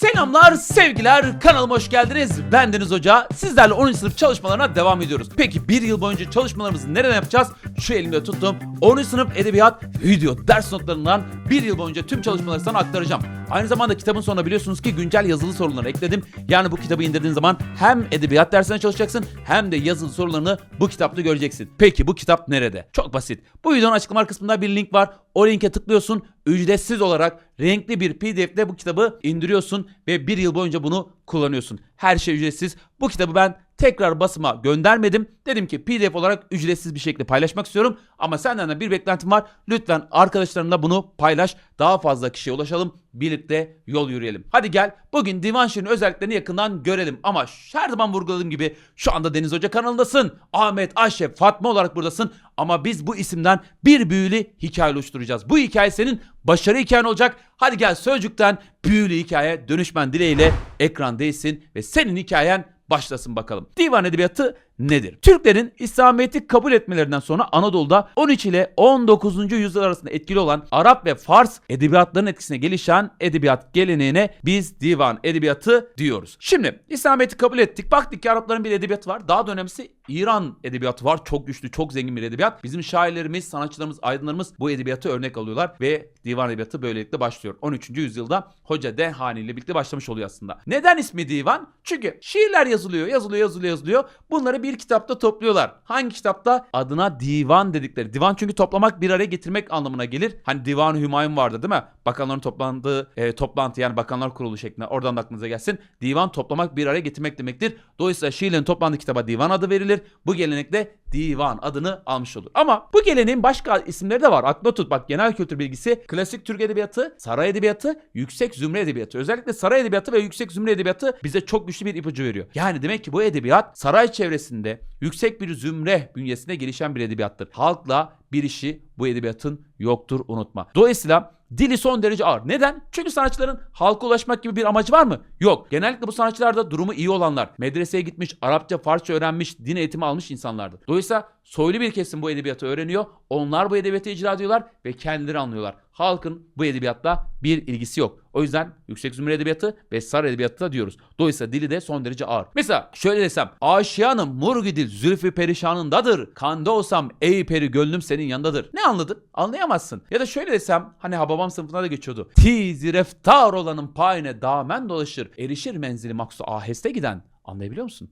Selamlar, sevgiler, kanalıma hoş geldiniz. Ben Deniz Hoca. Sizlerle 10. sınıf çalışmalarına devam ediyoruz. Peki bir yıl boyunca çalışmalarımızı nereden yapacağız? Şu elimde tuttum. 10. sınıf edebiyat video ders notlarından bir yıl boyunca tüm çalışmaları sana aktaracağım. Aynı zamanda kitabın sonuna biliyorsunuz ki güncel yazılı soruları ekledim. Yani bu kitabı indirdiğin zaman hem edebiyat dersine çalışacaksın hem de yazılı sorularını bu kitapta göreceksin. Peki bu kitap nerede? Çok basit. Bu videonun açıklama kısmında bir link var. O linke tıklıyorsun. Ücretsiz olarak renkli bir pdf'de bu kitabı indiriyorsun ve bir yıl boyunca bunu kullanıyorsun. Her şey ücretsiz. Bu kitabı ben tekrar basıma göndermedim. Dedim ki pdf olarak ücretsiz bir şekilde paylaşmak istiyorum. Ama senden de bir beklentim var. Lütfen arkadaşlarınla bunu paylaş. Daha fazla kişiye ulaşalım. Birlikte yol yürüyelim. Hadi gel bugün divan şiirinin özelliklerini yakından görelim. Ama her zaman vurguladığım gibi şu anda Deniz Hoca kanalındasın. Ahmet, Ayşe, Fatma olarak buradasın. Ama biz bu isimden bir büyülü hikaye oluşturacağız. Bu hikaye senin başarı hikayen olacak. Hadi gel sözcükten büyülü hikaye dönüşmen dileğiyle ekran değilsin ve senin hikayen başlasın bakalım. Divan edebiyatı nedir? Türklerin İslamiyet'i kabul etmelerinden sonra Anadolu'da 13 ile 19. yüzyıl arasında etkili olan Arap ve Fars edebiyatlarının etkisine gelişen edebiyat geleneğine biz divan edebiyatı diyoruz. Şimdi İslamiyet'i kabul ettik. Baktık ki Arapların bir edebiyatı var. Daha da önemlisi İran edebiyatı var. Çok güçlü, çok zengin bir edebiyat. Bizim şairlerimiz, sanatçılarımız, aydınlarımız bu edebiyatı örnek alıyorlar ve divan edebiyatı böylelikle başlıyor. 13. yüzyılda Hoca Dehani ile birlikte başlamış oluyor aslında. Neden ismi divan? Çünkü şiirler yazılıyor, yazılıyor, yazılıyor, yazılıyor. Bunları bir kitapta topluyorlar. Hangi kitapta? Adına divan dedikleri. Divan çünkü toplamak, bir araya getirmek anlamına gelir. Hani Divan-ı Hümayun vardı değil mi? Bakanların toplandığı e, toplantı yani bakanlar kurulu şeklinde. Oradan da aklınıza gelsin. Divan toplamak, bir araya getirmek demektir. Dolayısıyla şiirlerin toplandığı kitaba divan adı verilir. Bu gelenekle divan adını almış olur. Ama bu geleneğin başka isimleri de var. Aklına tut bak genel kültür bilgisi, klasik Türk edebiyatı, saray edebiyatı, yüksek zümre edebiyatı. Özellikle saray edebiyatı ve yüksek zümre edebiyatı bize çok güçlü bir ipucu veriyor. Yani demek ki bu edebiyat saray çevresinde yüksek bir zümre bünyesinde gelişen bir edebiyattır. Halkla bir işi bu edebiyatın yoktur unutma. Dolayısıyla dili son derece ağır. Neden? Çünkü sanatçıların halka ulaşmak gibi bir amacı var mı? Yok. Genellikle bu sanatçılar da durumu iyi olanlar. Medreseye gitmiş, Arapça, Farsça öğrenmiş, din eğitimi almış insanlardı. Dolayısıyla soylu bir kesim bu edebiyatı öğreniyor. Onlar bu edebiyatı icra ediyorlar ve kendileri anlıyorlar. Halkın bu edebiyatla bir ilgisi yok. O yüzden yüksek zümre edebiyatı ve sar edebiyatı da diyoruz. Dolayısıyla dili de son derece ağır. Mesela şöyle desem. Aşiyanım murgidil zülfü perişanındadır. Kanda olsam ey peri gönlüm senin yanındadır. Ne anladın? Anlayamazsın. Ya da şöyle desem hani Hababam sınıfına da geçiyordu. Tizi reftar olanın payine damen dolaşır. Erişir menzili maksu aheste giden. Anlayabiliyor musun?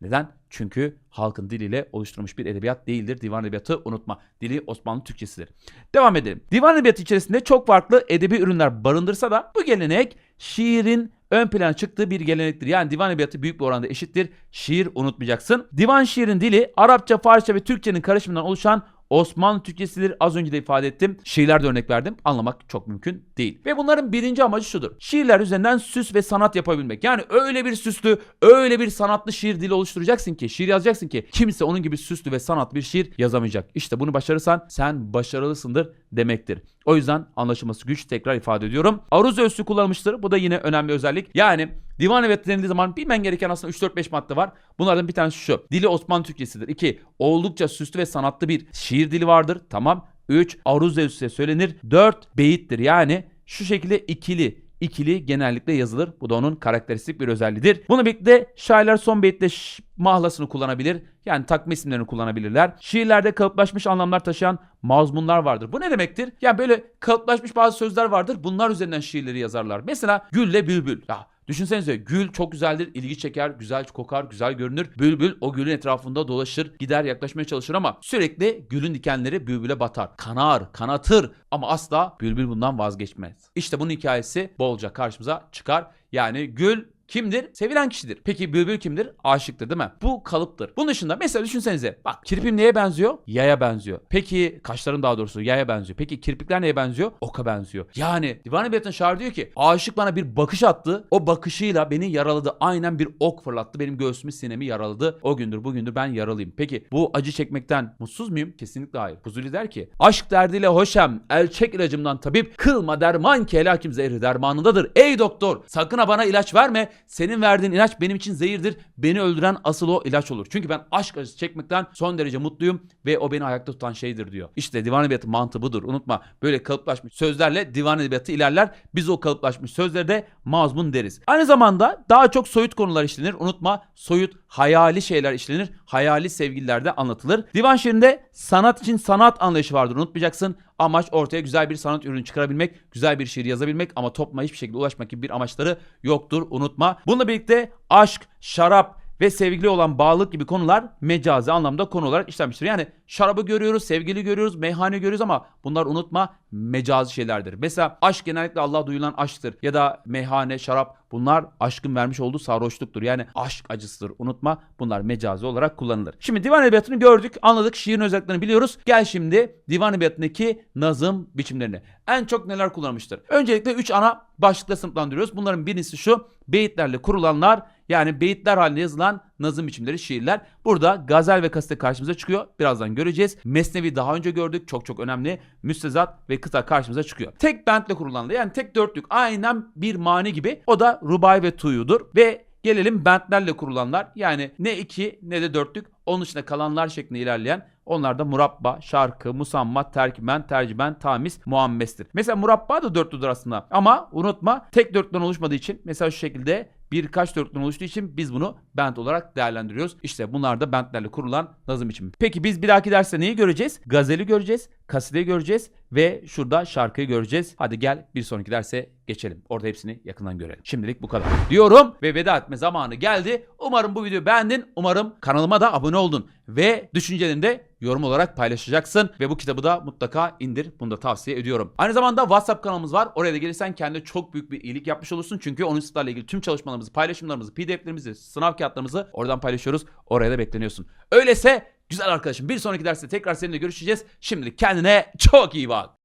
Neden? Çünkü halkın diliyle oluşturulmuş bir edebiyat değildir. Divan edebiyatı unutma. Dili Osmanlı Türkçesidir. Devam edelim. Divan edebiyatı içerisinde çok farklı edebi ürünler barındırsa da bu gelenek şiirin ön plana çıktığı bir gelenektir. Yani divan edebiyatı büyük bir oranda eşittir. Şiir unutmayacaksın. Divan şiirin dili Arapça, Farsça ve Türkçenin karışımından oluşan Osmanlı Türkçesidir. Az önce de ifade ettim. Şiirlerde örnek verdim. Anlamak çok mümkün değil. Ve bunların birinci amacı şudur. Şiirler üzerinden süs ve sanat yapabilmek. Yani öyle bir süslü, öyle bir sanatlı şiir dili oluşturacaksın ki, şiir yazacaksın ki kimse onun gibi süslü ve sanatlı bir şiir yazamayacak. İşte bunu başarırsan sen başarılısındır demektir. O yüzden anlaşılması güç tekrar ifade ediyorum. Aruz ölçüsü kullanılmıştır. Bu da yine önemli özellik. Yani divan edebiyatı denildiği zaman bilmen gereken aslında 3-4-5 madde var. Bunlardan bir tanesi şu. Dili Osmanlı Türkçesidir. 2. Oldukça süslü ve sanatlı bir şiir dili vardır. Tamam. 3. Aruz ölçüsü söylenir. 4. Beyittir. Yani şu şekilde ikili ikili genellikle yazılır. Bu da onun karakteristik bir özelliğidir. Bunu birlikte şairler son beyitle ş- mahlasını kullanabilir. Yani takma isimlerini kullanabilirler. Şiirlerde kalıplaşmış anlamlar taşıyan mazmunlar vardır. Bu ne demektir? Yani böyle kalıplaşmış bazı sözler vardır. Bunlar üzerinden şiirleri yazarlar. Mesela gülle bülbül. Ya Düşünsenize gül çok güzeldir, ilgi çeker, güzel kokar, güzel görünür. Bülbül o gülün etrafında dolaşır, gider yaklaşmaya çalışır ama sürekli gülün dikenleri bülbüle batar. Kanar, kanatır ama asla bülbül bundan vazgeçmez. İşte bunun hikayesi bolca karşımıza çıkar. Yani gül Kimdir? Sevilen kişidir. Peki bülbül kimdir? Aşıktır değil mi? Bu kalıptır. Bunun dışında mesela düşünsenize. Bak kirpim neye benziyor? Yaya benziyor. Peki kaşların daha doğrusu yaya benziyor. Peki kirpikler neye benziyor? Oka benziyor. Yani Divan Edebiyat'ın şair diyor ki aşık bana bir bakış attı. O bakışıyla beni yaraladı. Aynen bir ok fırlattı. Benim göğsümü sinemi yaraladı. O gündür bugündür ben yaralıyım. Peki bu acı çekmekten mutsuz muyum? Kesinlikle hayır. Fuzuli der ki aşk derdiyle hoşem el çek ilacımdan tabip kılma derman ki el hakim zehri dermanındadır. Ey doktor sakın ha bana ilaç verme senin verdiğin ilaç benim için zehirdir. Beni öldüren asıl o ilaç olur. Çünkü ben aşk acısı çekmekten son derece mutluyum ve o beni ayakta tutan şeydir diyor. İşte divan edebiyatı mantığı budur. Unutma böyle kalıplaşmış sözlerle divan edebiyatı ilerler. Biz o kalıplaşmış sözleri de mazmun deriz. Aynı zamanda daha çok soyut konular işlenir. Unutma soyut hayali şeyler işlenir. Hayali sevgililer de anlatılır. Divan şiirinde sanat için sanat anlayışı vardır. Unutmayacaksın. Amaç ortaya güzel bir sanat ürünü çıkarabilmek, güzel bir şiir yazabilmek ama topluma hiçbir şekilde ulaşmak gibi bir amaçları yoktur. Unutma. Bununla birlikte aşk, şarap ve sevgili olan bağlılık gibi konular mecazi anlamda konu olarak işlenmiştir. Yani şarabı görüyoruz, sevgili görüyoruz, meyhane görüyoruz ama bunlar unutma mecazi şeylerdir. Mesela aşk genellikle Allah'a duyulan aşktır ya da meyhane, şarap bunlar aşkın vermiş olduğu sarhoşluktur. Yani aşk acısıdır. Unutma bunlar mecazi olarak kullanılır. Şimdi divan edebiyatını gördük, anladık, şiirin özelliklerini biliyoruz. Gel şimdi divan edebiyatındaki nazım biçimlerini. En çok neler kullanılmıştır? Öncelikle 3 ana başlıkla sınıflandırıyoruz. Bunların birincisi şu, beyitlerle kurulanlar yani beyitler halinde yazılan nazım biçimleri, şiirler. Burada gazel ve kaside karşımıza çıkıyor. Birazdan göreceğiz. Mesnevi daha önce gördük. Çok çok önemli. Müstezat ve kıta karşımıza çıkıyor. Tek bentle kurulanlar yani tek dörtlük aynen bir mani gibi. O da rubai ve tuyudur. Ve gelelim bentlerle kurulanlar. Yani ne iki ne de dörtlük. Onun dışında kalanlar şeklinde ilerleyen onlar da murabba, şarkı, musammat, terkimen, terciben, tamis, muammestir. Mesela murabba da dörtlüdür aslında. Ama unutma tek dörtlüden oluşmadığı için mesela şu şekilde birkaç dörtlüden oluştuğu için biz bunu bent olarak değerlendiriyoruz. İşte bunlar da bentlerle kurulan nazım biçimi. Peki biz bir dahaki derste neyi göreceğiz? Gazeli göreceğiz, kasideyi göreceğiz ve şurada şarkıyı göreceğiz. Hadi gel bir sonraki derse geçelim. Orada hepsini yakından görelim. Şimdilik bu kadar. Diyorum ve veda etme zamanı geldi. Umarım bu videoyu beğendin. Umarım kanalıma da abone oldun. Ve düşüncelerini de yorum olarak paylaşacaksın. Ve bu kitabı da mutlaka indir. Bunu da tavsiye ediyorum. Aynı zamanda WhatsApp kanalımız var. Oraya da gelirsen kendine çok büyük bir iyilik yapmış olursun. Çünkü 10. sınıflarla ilgili tüm çalışmalarımızı, paylaşımlarımızı, pdf'lerimizi, sınav kağıtlarımızı oradan paylaşıyoruz. Oraya da bekleniyorsun. Öyleyse güzel arkadaşım bir sonraki derste tekrar seninle görüşeceğiz. Şimdilik kendine çok iyi bak.